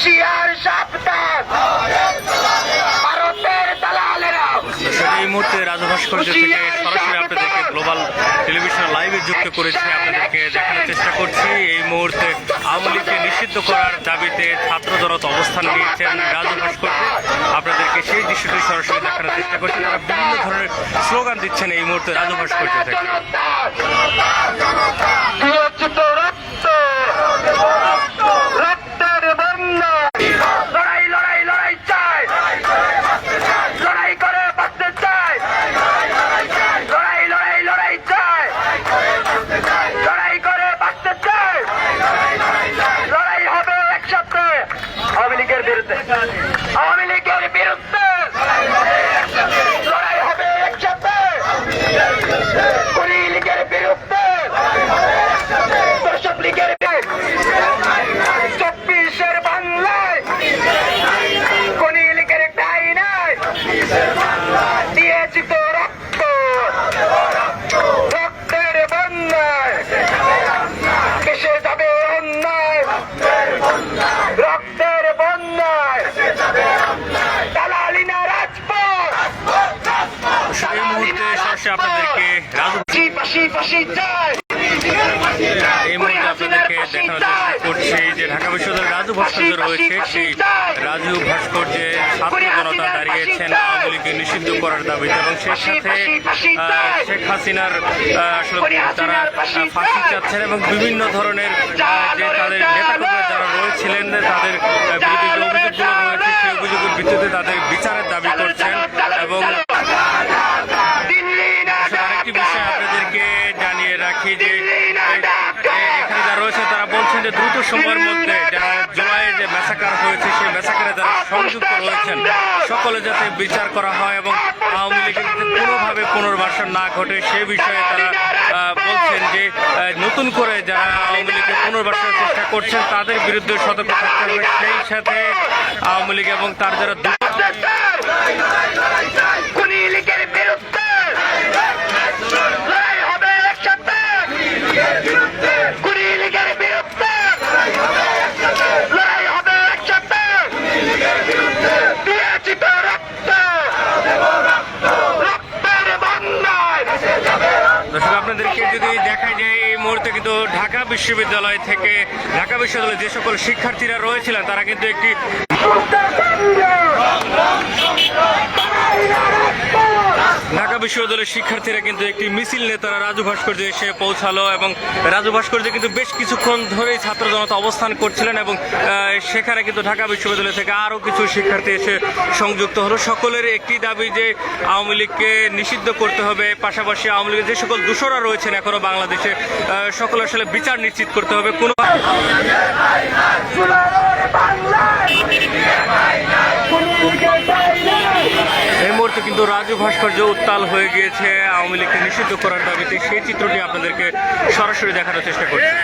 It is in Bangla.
হুশিয়ার সাবধান। ভারতের দালালেরা। এই মুহূর্তে রাজু ভাস্কর্য থেকে সরাসরি আপনাদেরকে গ্লোবাল টেলিভিশন লাইভে যুক্ত করেছি। আপনাদেরকে দেখানোর চেষ্টা করছি। এই মুহূর্তে আওয়ামী লীগকে নিষিদ্ধ করার দাবিতে ছাত্র জনতা অবস্থান নিয়েছেন রাজু ভাস্কর্যে। আপনাদেরকে সেই দৃশ্যটি সরাসরি দেখানোর চেষ্টা করছি। তারা বিভিন্ন ধরনের স্লোগান দিচ্ছেন এই মুহূর্তে রাজু ভাস্কর্য থেকে। লীগের বিরুদ্ধে আওয়ামী লীগের বিরুদ্ধে লড়াই হবে একসাথে কুড়ি লীগের বিরুদ্ধে দর্শক লীগের চব্বিশের বাংলায় কোনি লীগের টাই নাই দিয়েছি তো রক্ত রক্তের বন্যায় দেশে যাবে অন্যায় রক্তের বন্যায় দালালিনা রাজপথ এই মুহূর্তে সরাসরি আপনাদেরকে রাজু ফাঁসি ফাঁসি ফাঁসি চাই রাজু ভাস্কর্য দাঁড়িয়েছেন, আওয়ামী নিষিদ্ধ করার দাবিতে এবং সেই সাথে শেখ হাসিনার আসলে তারা ফাঁসি চাচ্ছেন এবং বিভিন্ন ধরনের যে তাদের নেতাকর্মীরা যারা রয়েছিলেন, তাদের বিরুদ্ধে যে সেই অভিযোগের ভিত্তিতে তাদের তারা যে দ্রুত সময়ের মধ্যে যারা জুলাইয়ে যে ম্যাসাকার হয়েছে, সেই ম্যাসাকারে যারা সংযুক্ত রয়েছেন, সকলে যাতে বিচার করা হয় এবং আওয়ামী লীগের যাতে কোনোভাবে পুনর্বাসন না ঘটে, সে বিষয়ে তারা বলছেন যে নতুন করে যারা আওয়ামী লীগের পুনর্বাসনের চেষ্টা করছেন, তাদের বিরুদ্ধে সতর্ক থাকতে হবে। সেই সাথে আওয়ামী লীগ এবং তার যারা দু- কোনি লীগের বিরুদ্ধে লড়াই হবে একসাথে কোনি লীগের বিরুদ্ধে লড়াই হবে একসাথে দিয়েছি তো রক্ত রক্তের বন্যায় দর্শক আপনাদেরকে যদি দেখা যায়, এই মুহূর্তে কিন্তু ঢাকা বিশ্ববিদ্যালয় থেকে ঢাকা বিশ্ববিদ্যালয়ে যে সকল শিক্ষার্থীরা রয়েছিলেন, তারা কিন্তু একটি বিশ্ববিদ্যালয়ের শিক্ষার্থীরা কিন্তু একটি মিছিল নিয়ে তারা রাজু ভাস্কর্যে এসে পৌঁছালো এবং রাজু ভাস্কর্যে কিন্তু বেশ কিছুক্ষণ ধরেই ছাত্র জনতা অবস্থান করছিলেন এবং সেখানে কিন্তু ঢাকা বিশ্ববিদ্যালয় থেকে আরও কিছু শিক্ষার্থী এসে সংযুক্ত হলো। সকলের একটি দাবি যে আওয়ামী লীগকে নিষিদ্ধ করতে হবে পাশাপাশি আওয়ামী লীগের যে সকল দূষরা রয়েছেন এখনও বাংলাদেশে আহ, সকলের আসলে বিচার নিশ্চিত করতে হবে। কোনো কিন্তু রাজু ভাস্কর্য উত্তাল হয়ে গিয়েছে। আওয়ামী লীগকে নিষিদ্ধ করার দাবিতে সেই চিত্রটি আপনাদেরকে সরাসরি দেখানোর চেষ্টা করছি।